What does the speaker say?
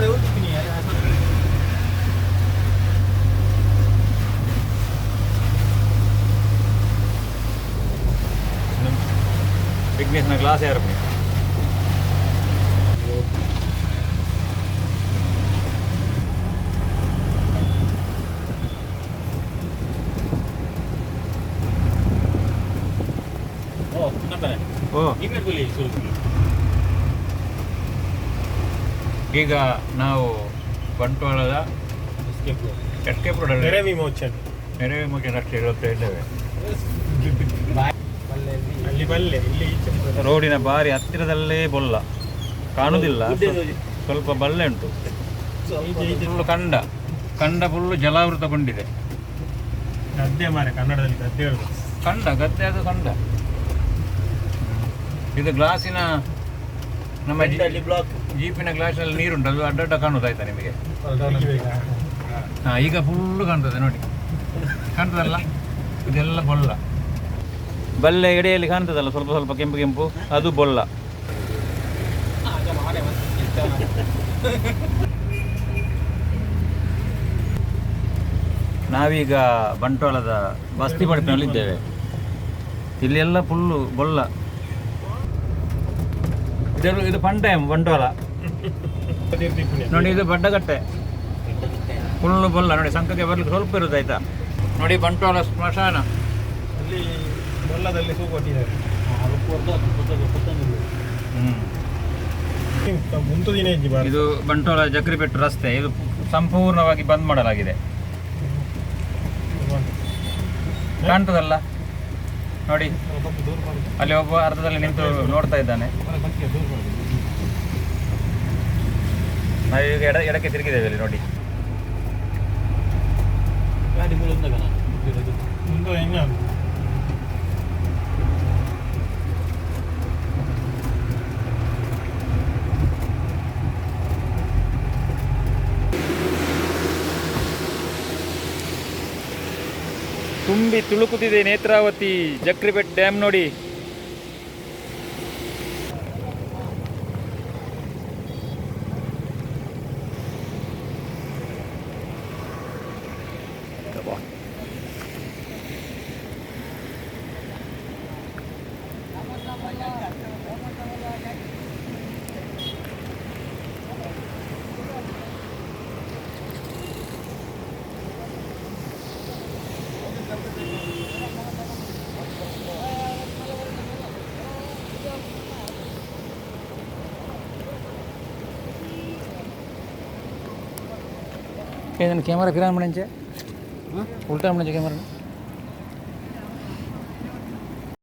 pure ultimi eh. Kan Bigness na glass air. Oh, kenapa? Oh, gimana boleh suruh ಈಗ ನಾವು ಬಂಟ್ವಾಳದ escape ರೋಡಲ್ಲಿ ನೆರೆ ವಿಮೋಚನೆ ನೆರೆ ರಸ್ತೆ ಇರುತ್ತಾ ಇದ್ದೇವೆ. ಅಲ್ಲಿ ಬಲ್ಲೆ ಇಲ್ಲಿ ರೋಡಿನ ಬಾರಿ ಹತ್ತಿರದಲ್ಲೇ ಬೊಲ್ಲ. ಕಾಣುವುದಿಲ್ಲ ಸ್ವಲ್ಪ ಬಲ್ಲೆ ಉಂಟು. ಫುಲ್ಲು ಕಂಡ. ಕಂಡ ಫುಲ್ಲು ಜಲಾವೃತಗೊಂಡಿದೆ. ಗದ್ದೆ ಮಾರೆ ಕನ್ನಡದಲ್ಲಿ ಗದ್ದೆ ಕಂಡ ಗದ್ದೆ ಅದು ಕಂಡ. ಇದು ಗ್ಲಾಸಿನ ನಮ್ಮ ಜೀಪಿನ ಜೀಪಿನ ನೀರು ನೀರುಂಟು ಅದು ಅಡ್ಡಡ್ಡ ಕಾಣುದಾಯ್ತಾ ನಿಮಗೆ? ಹಾ ಈಗ ಫುಲ್ ಕಾಣ್ತದೆ ನೋಡಿ. ಕಾಣ್ತದಲ್ಲ ಇದೆಲ್ಲ ಬೊಲ್ಲ. ಬಲ್ಲೆ ಎಡೆಯಲ್ಲಿ ಕಾಣ್ತದಲ್ಲ ಸ್ವಲ್ಪ ಸ್ವಲ್ಪ ಕೆಂಪು ಕೆಂಪು ಅದು ಬೊಲ್ಲ. ನಾವೀಗ ಬಂಟ್ವಾಳದ ಬಸ್ತಿ ಪಡಿಪಿನಲ್ಲಿದ್ದೇವೆ. ಇಲ್ಲಿ ಎಲ್ಲ ಫುಲ್ಲು ಬೊಲ್ಲ. ಇದು ಇದು ಟೈಮ್ ಬಂಟ್ವಾಳ. ನೋಡಿ ಇದು ಬಡ್ಡಗಟ್ಟೆ ಫುಲ್ಲು ಬಲ್ಲ ನೋಡಿ ಸಂಕಕ್ಕೆ ಬರ್ಲಿಕ್ಕೆ ಸ್ವಲ್ಪ ಇರುತ್ತೆ ಆಯ್ತಾ. ನೋಡಿ ಬಂಟೋಲ ಸ್ಮಶಾನ. ಅಲ್ಲಿ ಬಲ್ಲದಲ್ಲಿ ಸೂ ಕೊಟ್ಟಿದ್ದಾರೆ ಇದು ಬಂಟ್ವಾಳ ಜಕ್ರಿಪೆಟ್ಟು ರಸ್ತೆ ಇದು ಸಂಪೂರ್ಣವಾಗಿ ಬಂದ್ ಮಾಡಲಾಗಿದೆ. ಕಾಣ್ತದಲ್ಲ? ನೋಡಿ. ಅಲ್ಲಿ ಒಬ್ಬ ಅರ್ಧದಲ್ಲಿ ನಿಂತು ನೋಡ್ತಾ ಇದ್ದಾನೆ. ನಾವೀಗ ಎಡ ಎಡಕ್ಕೆ ತಿರುಗಿದ್ದೇವೆ ಇಲ್ಲಿ ನೋಡಿ. ತುಂಬಿ ತುಳುಕುತ್ತಿದೆ ನೇತ್ರಾವತಿ ಜಕ್ರಿಬೆಟ್ ಡ್ಯಾಮ್ ನೋಡಿ. ఏదైనా కెమెరా ఫిరాన్ పడించే ఉల్టా పడించే కెమెరా